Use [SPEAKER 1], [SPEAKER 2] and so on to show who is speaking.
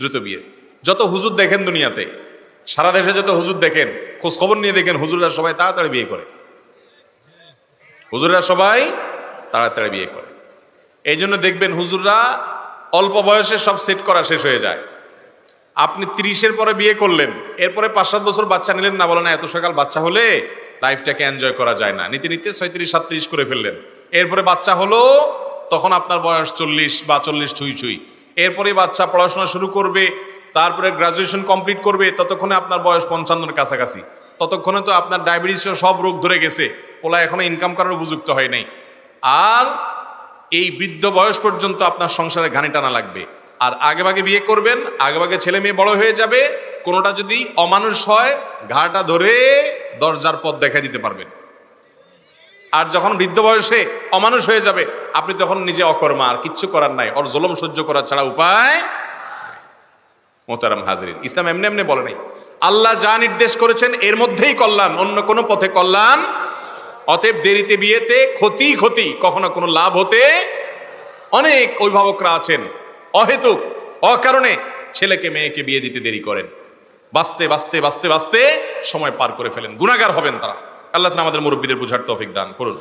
[SPEAKER 1] দ্রুত বিয়ে। যত হুজুর দেখেন দুনিয়াতে, সারা দেশে যত হুজুর দেখেন খোঁজ খবর নিয়ে দেখেন, হুজুররা সবাই তাড়াতাড়ি বিয়ে করে। হুজুররা সবাই তাড়াতাড়ি বিয়ে করে। এই জন্য দেখবেন হুজুররা অল্প বয়সে সব সেট করা শেষ হয়ে যায়। আপনি তিরিশের পরে বিয়ে করলেন, এরপরে পাঁচ সাত বছর বাচ্চা নিলেন না, বলেন এত সকাল বাচ্চা হলে লাইফটাকে এনজয় করা যায় না। নিতে নিতে ছয়ত্রিশ, সাতত্রিশ করে ফেললেন। এরপরে বাচ্চা হলো, তখন আপনার বয়স চল্লিশ বা চল্লিশ ছুঁই ছুঁই। এরপরে বাচ্চা পড়াশোনা শুরু করবে, তারপরে গ্রাজুয়েশন কমপ্লিট করবে, ততক্ষণে আপনার বয়স পঞ্চান্নর কাছাকাছি। ততক্ষণে তো আপনার ডায়াবেটিস সব রোগ ধরে গেছে ওলা এখনও ইনকাম করার উপযুক্ত হয় নাই। আর এই বৃদ্ধ বয়স পর্যন্ত আপনার সংসারে ঘানি টানা লাগবে। আর আগেভাগে বিয়ে করবেন আগেভাগে ছেলে মেয়ে বড় হয়ে যাবে, কোনোটা যদি অমানুষ হয়, ঘাটা ধরে দরজার পথ দেখা দিতে পারবেন। আর যখন বৃদ্ধ বয়সে অমানুষ হয়ে যাবে আপনি তখন নিজে অকর্মা, আর কিচ্ছু করার নাই। ওর জলম সহ্য করা ছাড়া উপায় মোতারাম হাজরিন। ইসলাম এমনি এমনি বলে নাই। আল্লাহ যা নির্দেশ করেছেন, এর মধ্যেই কল্যাণ, অন্য কোনো পথে কল্যাণ। অতএব দেরিতে বিয়েতে ক্ষতি ক্ষতি, কখনো কোনো লাভ হতে অনেক অভিভাবকরা আছেন। অহেতুক, অকারণে ছেলেকে, মেয়েকে বিয়ে দিতে দেরি করেন। বাঁচতে বাঁচতে বাঁচতে বাঁচতে সময় পার করে ফেলেন। গুণাগার হবেন তারা। আল্লাহ আমাদের মুরব্বীদের বুঝার তৌফিক দান করুন।